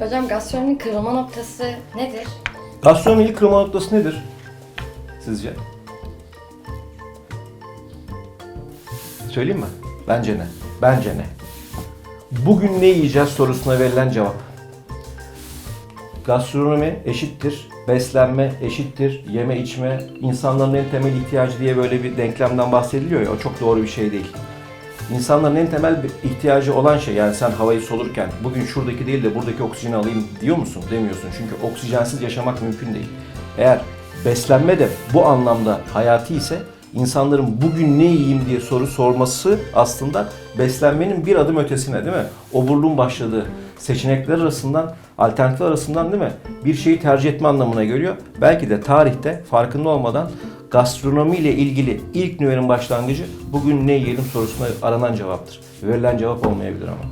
Hocam gastronominin kırılma noktası nedir? Gastronominin kırılma noktası nedir? Sizce? Söyleyeyim mi? Bence ne? Bence ne? Bugün ne yiyeceğiz sorusuna verilen cevap. Gastronomi eşittir, beslenme eşittir, yeme içme, insanların en temel ihtiyacı diye böyle bir denklemden bahsediliyor ya, o çok doğru bir şey değil. İnsanların en temel bir ihtiyacı olan şey yani sen havayı solurken bugün şuradaki değil de buradaki oksijeni alayım diyor musun? Demiyorsun. Çünkü oksijensiz yaşamak mümkün değil. Eğer beslenme de bu anlamda hayati ise insanların bugün ne yiyeyim diye soru sorması aslında beslenmenin bir adım ötesine değil mi? Oburluğun başladığı seçenekler arasından, alternatifler arasından değil mi? Bir şeyi tercih etme anlamına geliyor. Belki de tarihte farkında olmadan gastronomi ile ilgili ilk nüvenin başlangıcı bugün ne yiyelim sorusuna aranan cevaptır. Verilen cevap olmayabilir ama.